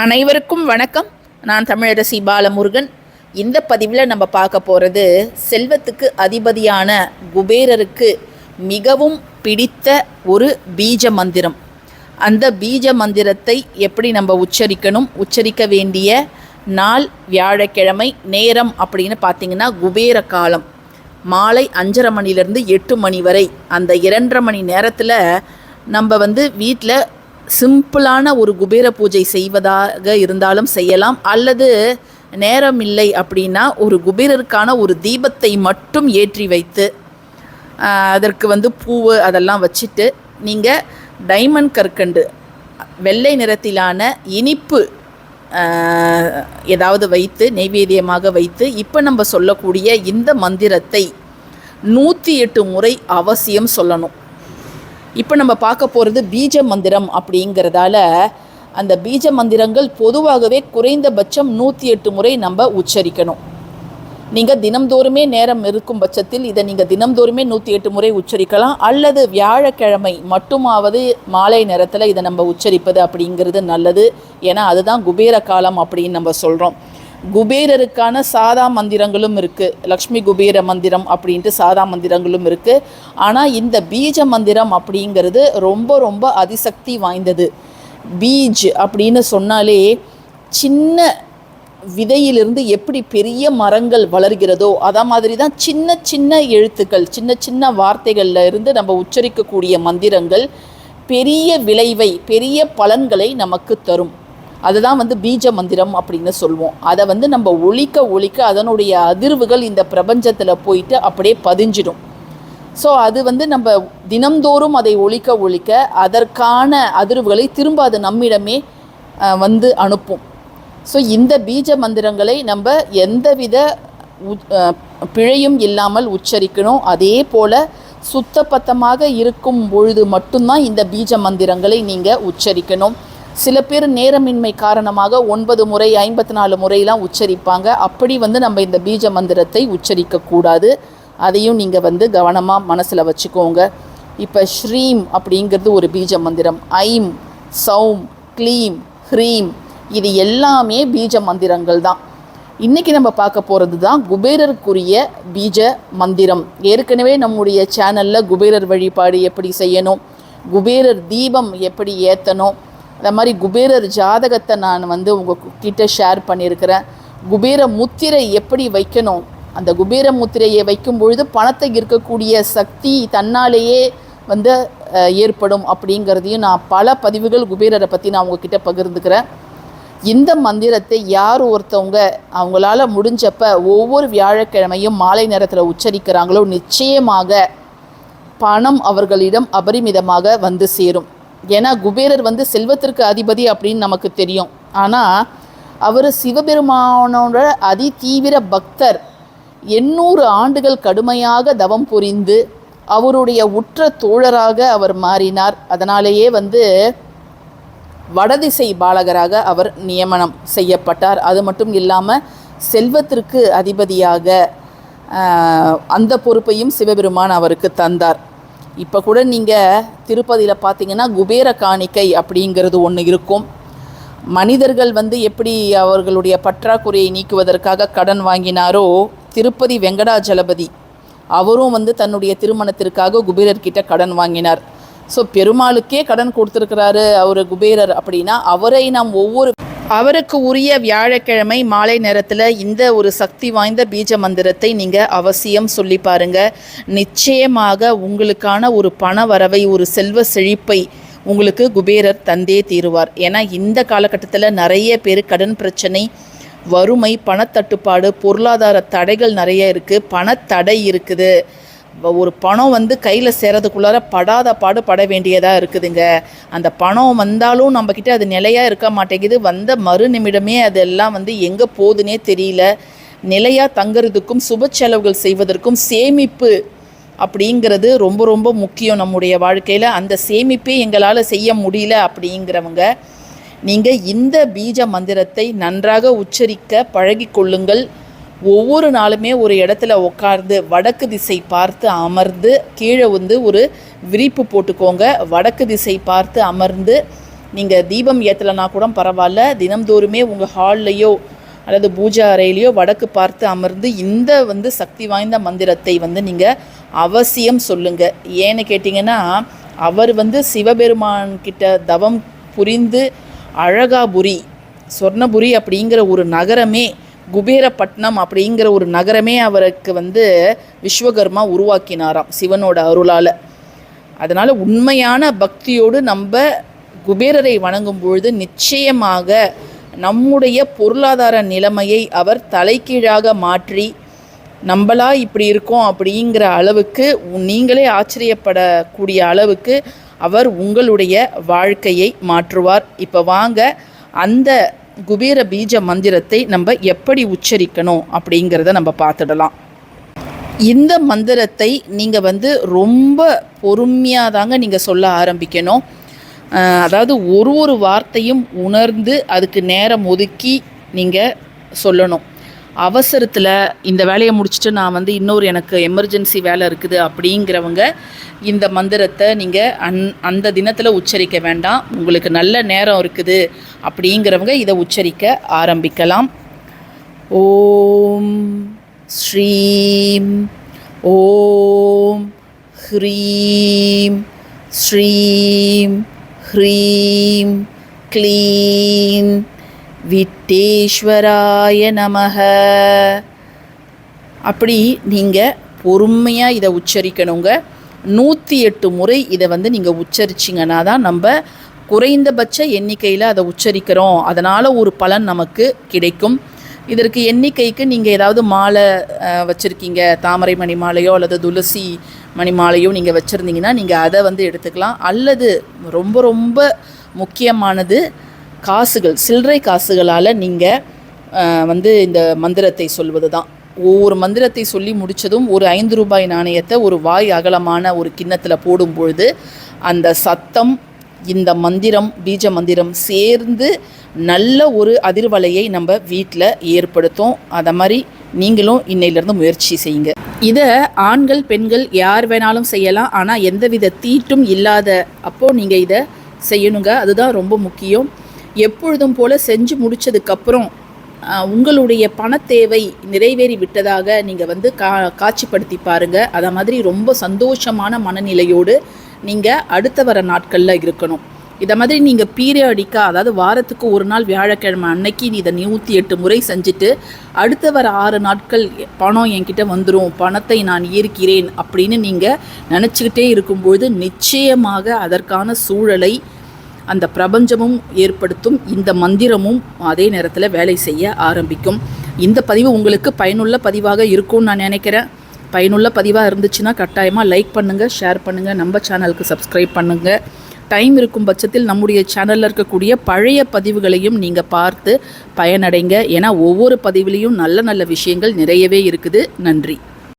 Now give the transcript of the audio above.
அனைவருக்கும் வணக்கம். நான் தமிழரசி பாலமுருகன். இந்த பதிவில் நம்ம பார்க்க போகிறது செல்வத்துக்கு அதிபதியான குபேரருக்கு மிகவும் பிடித்த ஒரு பீஜ மந்திரம். அந்த பீஜ மந்திரத்தை எப்படி நம்ம உச்சரிக்கணும்? உச்சரிக்க வேண்டிய நாள் வியாழக்கிழமை நேரம் அப்படின்னு பார்த்தீங்கன்னா குபேர காலம். மாலை அஞ்சரை மணிலேருந்து எட்டு மணி வரை. அந்த இரண்டரை மணி நேரத்தில் நம்ம வந்து வீட்டில் சிம்பிளான ஒரு குபேர பூஜை செய்வதாக இருந்தாலும் செய்யலாம். அல்லது நேரம் இல்லை அப்படின்னா ஒரு குபேரருக்கான ஒரு தீபத்தை மட்டும் ஏற்றி வைத்து அதற்கு வந்து பூவு அதெல்லாம் வச்சுட்டு நீங்கள் டைமண்ட் கற்கண்டு வெள்ளை நிறத்திலான இனிப்பு ஏதாவது வைத்து நெய்வேத்தியமாக வைத்து இப்போ நம்ம சொல்லக்கூடிய இந்த மந்திரத்தை நூற்றி எட்டு முறை அவசியம் சொல்லணும். இப்போ நம்ம பார்க்க போகிறது பீஜ மந்திரம் அப்படிங்கிறதால அந்த பீஜ மந்திரங்கள் பொதுவாகவே குறைந்தபட்சம் நூற்றி எட்டு முறை நம்ம உச்சரிக்கணும். நீங்கள் தினம்தோறுமே நேரம் இருக்கும் பட்சத்தில் இதை நீங்கள் தினம்தோறுமே நூற்றி எட்டு முறை உச்சரிக்கலாம். அல்லது வியாழக்கிழமை மட்டுமாவது மாலை நேரத்தில் இதை நம்ம உச்சரிப்பது அப்படிங்கிறது நல்லது. ஏன்னா அதுதான் குபேர காலம் அப்படின்னு நம்ம சொல்கிறோம் குபேரருக்கான சாதா மந்திரங்களும் இருக்குது லக்ஷ்மி குபேர மந்திரம் அப்படின்ட்டு சாதா மந்திரங்களும் இருக்குது ஆனால் இந்த பீஜ மந்திரம் அப்படிங்கிறது ரொம்ப ரொம்ப அதிசக்தி வாய்ந்தது. பீஜ் அப்படின்னு சொன்னாலே சின்ன விதையிலிருந்து எப்படி பெரிய மரங்கள் வளர்கிறதோ அதா மாதிரி தான் சின்ன சின்ன எழுத்துக்கள் சின்ன சின்ன வார்த்தைகளில் இருந்து நம்ம உச்சரிக்கக்கூடிய மந்திரங்கள் பெரிய விளைவை பெரிய பலன்களை நமக்கு தரும். அதுதான் வந்து பீஜ மந்திரம் அப்படின்னு சொல்லுவோம் அதை வந்து நம்ம ஒழிக்க ஒழிக்க அதனுடைய அதிர்வுகள் இந்த பிரபஞ்சத்தில் போயிட்டு அப்படியே பதிஞ்சிடும். ஸோ அது வந்து நம்ம தினம்தோறும் அதை ஒழிக்க ஒழிக்க அதற்கான அதிர்வுகளை திரும்ப அது நம்மிடமே வந்து அனுப்பும். ஸோ இந்த பீஜ மந்திரங்களை நம்ம எந்தவித உ- பிழையும் இல்லாமல் உச்சரிக்கணும். அதே போல் சுத்தப்பத்தமாக இருக்கும் பொழுது மட்டும்தான் இந்த பீஜ மந்திரங்களை நீங்கள் உச்சரிக்கணும். சில பேர் நேரமின்மை காரணமாக ஒன்பது முறை ஐம்பத்தி நாலு முறையெல்லாம் உச்சரிப்பாங்க. அப்படி வந்து நம்ம இந்த பீஜ மந்திரத்தை உச்சரிக்கக்கூடாது அதையும் நீங்கள் வந்து கவனமாக மனசில் வச்சுக்கோங்க. இப்போ ஸ்ரீம் அப்படிங்கிறது ஒரு பீஜ மந்திரம். ஐம் சௌம் க்ளீம் ஹ்ரீம் இது எல்லாமே பீஜ மந்திரங்கள் தான். இன்றைக்கி நம்ம பார்க்க போகிறது தான் குபேரருக்குரிய பீஜ மந்திரம். ஏற்கனவே நம்முடைய சேனலில் குபேரர் வழிபாடு எப்படி செய்யணும்? குபேரர் தீபம் எப்படி ஏற்றணும் அந்த மாதிரி குபேரர் ஜாதகத்தை நான் வந்து உங்ககிட்ட ஷேர் பண்ணியிருக்கிறேன். குபேர முத்திரை எப்படி வைக்கணும்? அந்த குபேர முத்திரையை வைக்கும் பொழுது பணத்தை இருக்கக்கூடிய சக்தி தன்னாலேயே வந்து ஏற்படும் அப்படிங்கிறதையும் நான் பல பதிவுகள் குபேரரை பற்றி நான் உங்ககிட்ட பகிர்ந்துக்கிறேன். இந்த மந்திரத்தை யார் ஒருத்தவங்க அவங்களால முடிஞ்சப்ப ஒவ்வொரு வியாழக்கிழமையும் மாலை நேரத்தில் உச்சரிக்கிறாங்களோ நிச்சயமாக பணம் அவர்களிடம் அபரிமிதமாக வந்து சேரும். ஏன்னா குபேரர் வந்து செல்வத்திற்கு அதிபதி அப்படின்னு நமக்கு தெரியும். ஆனால் அவர் சிவபெருமானோட அதி தீவிர பக்தர். எண்ணூறு ஆண்டுகள் கடுமையாக தவம் புரிந்து அவருடைய உற்ற தோழராக அவர் மாறினார். அதனாலேயே வந்து வடதிசை பாலகராக அவர் நியமனம் செய்யப்பட்டார். அது மட்டும் இல்லாமல் செல்வத்திற்கு அதிபதியாக அந்த பொறுப்பையும் சிவபெருமான் அவருக்கு தந்தார். இப்போ கூட நீங்கள் திருப்பதியில் பார்த்தீங்கன்னா குபேர காணிக்கை அப்படிங்கிறது ஒன்று இருக்கும். மனிதர்கள் வந்து எப்படி அவர்களுடைய பற்றாக்குறையை நீக்குவதற்காக கடன் வாங்கினாரோ திருப்பதி வெங்கடாஜலபதி அவரும் வந்து தன்னுடைய திருமணத்திற்காக குபேரர்கிட்ட கடன் வாங்கினார். ஸோ பெருமாளுக்கே கடன் கொடுத்துருக்கிறாரு அவர் குபேரர் அப்படின்னா அவரை நாம் ஒவ்வொரு அவருக்கு உரிய வியாழக்கிழமை மாலை நேரத்தில் இந்த ஒரு சக்தி வாய்ந்த பீஜ மந்திரத்தை நீங்கள் அவசியம் சொல்லி பாருங்க. நிச்சயமாக உங்களுக்கான ஒரு பண வரவை ஒரு செல்வ செழிப்பை உங்களுக்கு குபேரர் தந்தே தீருவார். ஏன்னா இந்த காலகட்டத்தில் நிறைய பேர் கடன் பிரச்சனை வறுமை பணத்தட்டுப்பாடு பொருளாதார தடைகள் நிறைய இருக்குது பணத்தடை இருக்குது. ஒரு பணம் வந்து கையில் சேரதுக்குள்ளார படாத பாடு பட வேண்டியதாக இருக்குதுங்க. அந்த பணம் வந்தாலும் நம்மக்கிட்ட அது நிலையாக இருக்க மாட்டேங்குது. வந்த மறு நிமிடமே அதெல்லாம் வந்து எங்கே போகுதுன்னே தெரியல. நிலையாக தங்குறதுக்கும் சுப செலவுகள் செய்வதற்கும் சேமிப்பு அப்படிங்கிறது ரொம்ப ரொம்ப முக்கியம் நம்முடைய வாழ்க்கையில். அந்த சேமிப்பே எங்களால் செய்ய முடியல அப்படிங்கிறவங்க நீங்கள் இந்த பீஜ மந்திரத்தை நன்றாக உச்சரிக்க பழகிக்கொள்ளுங்கள். ஒவ்வொரு நாளுமே ஒரு இடத்துல உட்கார்ந்து வடக்கு திசை பார்த்து அமர்ந்து கீழே வந்து ஒரு விரிப்பு போட்டுக்கோங்க. வடக்கு திசை பார்த்து அமர்ந்து நீங்கள் தீபம் ஏற்றலைனா கூட பரவாயில்ல. தினம்தோறுமே உங்கள் ஹால்லையோ அல்லது பூஜை அறையிலையோ வடக்கு பார்த்து அமர்ந்து இந்த வந்து சக்தி வாய்ந்த மந்திரத்தை வந்து நீங்கள் அவசியம் சொல்லுங்கள் ஏன்னு கேட்டிங்கன்னா அவர் வந்து சிவபெருமான் கிட்ட தவம் புரிந்து அழகாபுரி சொர்ணபுரி அப்படிங்கிற ஒரு நகரமே குபேரப்பட்டினம் அப்படிங்கிற ஒரு நகரமே அவருக்கு வந்து விஸ்வகர்மா உருவாக்கினாராம் சிவனோட அருளால். அதனால் உண்மையான பக்தியோடு நம்ம குபேரரை வணங்கும் பொழுது நிச்சயமாக நம்முடைய பொருளாதார நிலைமையை அவர் தலைகீழாக மாற்றி நம்மளா இப்படி இருக்கோம் அப்படிங்கிற அளவுக்கு உ- நீங்களே ஆச்சரியப்படக்கூடிய அளவுக்கு அவர் உங்களுடைய வாழ்க்கையை மாற்றுவார். இப்போ வாங்க அந்த குபேர பீஜ மந்திரத்தை நம்ம எப்படி உச்சரிக்கணும் அப்படிங்கிறத நம்ம பார்த்துடலாம். இந்த மந்திரத்தை நீங்கள் வந்து ரொம்ப பொறுமையாக தாங்க நீங்கள் சொல்ல ஆரம்பிக்கணும். அதாவது ஒரு ஒரு வார்த்தையும் உணர்ந்து அதுக்கு நேரம் ஒதுக்கி நீங்கள் சொல்லணும். அவசரத்தில் இந்த வேலையை முடிச்சுட்டு நான் வந்து இன்னொரு எனக்கு எமர்ஜென்சி வேலை இருக்குது அப்படிங்கிறவங்க இந்த மந்திரத்தை நீங்கள் அந் அந்த தினத்தில் உச்சரிக்க வேண்டாம். உங்களுக்கு நல்ல நேரம் இருக்குது அப்படிங்கிறவங்க இதை உச்சரிக்க ஆரம்பிக்கலாம். ஓம் ஸ்ரீம் ஓம் ஹ்ரீம் ஸ்ரீம் ஹ்ரீம் க்ளீம் விட்டேஸ்வராய நமக. அப்படி நீங்கள் பொறுமையாக இதை உச்சரிக்கணுங்க. நூற்றி எட்டு முறை இதை வந்து நீங்கள் உச்சரிச்சிங்கன்னா தான் நம்ம குறைந்தபட்ச எண்ணிக்கையில் அதை உச்சரிக்கிறோம். அதனால் ஒரு பலன் நமக்கு கிடைக்கும். இதற்கு எண்ணிக்கைக்கு நீங்கள் ஏதாவது மாலை வச்சுருக்கீங்க. தாமரை மணி மாலையோ அல்லது துளசி மணி மாலையோ நீங்கள் வச்சுருந்தீங்கன்னா நீங்கள் அதை வந்து எடுத்துக்கலாம். அல்லது ரொம்ப ரொம்ப முக்கியமானது காசுகள் சில்லறை காசுகளால் நீங்கள் வந்து இந்த மந்திரத்தை சொல்வது தான் ஒவ்வொரு மந்திரத்தை சொல்லி முடித்ததும் ஒரு ஐந்து ரூபாய் நாணயத்தை ஒரு வாய் அகலமான ஒரு கிண்ணத்தில் போடும் பொழுது அந்த சத்தம் இந்த மந்திரம் பீஜ மந்திரம் சேர்ந்து நல்ல ஒரு அதிர்வலையை நம்ம வீட்டில் ஏற்படுத்தும். அதை மாதிரி நீங்களும் இன்னையிலேருந்து முயற்சி செய்யுங்க. இதை ஆண்கள் பெண்கள் யார் வேணாலும் செய்யலாம். ஆனால் எந்தவித தீட்டும் இல்லாத அப்போது நீங்கள் இதை செய்யணுங்க. அதுதான் ரொம்ப முக்கியம். எப்பொழுதும் போல் செஞ்சு முடிச்சதுக்கப்புறம் உங்களுடைய பணத்தேவை நிறைவேறி விட்டதாக நீங்கள் வந்து கா காட்சிப்படுத்தி பாருங்கள் அதை மாதிரி ரொம்ப சந்தோஷமான மனநிலையோடு நீங்கள் அடுத்த வர நாட்களில் இருக்கணும். இதை மாதிரி நீங்கள் பீரியாடிக்காக அதாவது வாரத்துக்கு ஒரு நாள் வியாழக்கிழமை அன்னைக்கு நீ இதை நூற்றி எட்டு முறை செஞ்சுட்டு அடுத்த வர ஆறு நாட்கள் பணம் என்கிட்ட வந்துடும் பணத்தை நான் ஈர்க்கிறேன் அப்படின்னு நீங்கள் நினச்சிக்கிட்டே இருக்கும்பொழுது நிச்சயமாக அதற்கான சூழலை அந்த பிரபஞ்சமும் ஏற்படுத்தும் இந்த மந்திரமும் அதே நேரத்தில் வேலை செய்ய ஆரம்பிக்கும். இந்த பதிவு உங்களுக்கு பயனுள்ள பதிவாக இருக்கும்னு நான் நினைக்கிறேன். பயனுள்ள பதிவாக இருந்துச்சுன்னா கட்டாயமாக லைக் பண்ணுங்கள் ஷேர் பண்ணுங்கள் நம்ம சேனலுக்கு சப்ஸ்கிரைப் பண்ணுங்கள் டைம் இருக்கும் பட்சத்தில் நம்முடைய சேனலில் இருக்கக்கூடிய பழைய பதிவுகளையும் நீங்கள் பார்த்து பயனடைங்க. ஏன்னா ஒவ்வொரு பதிவிலையும் நல்ல நல்ல விஷயங்கள் நிறையவே இருக்குது. நன்றி.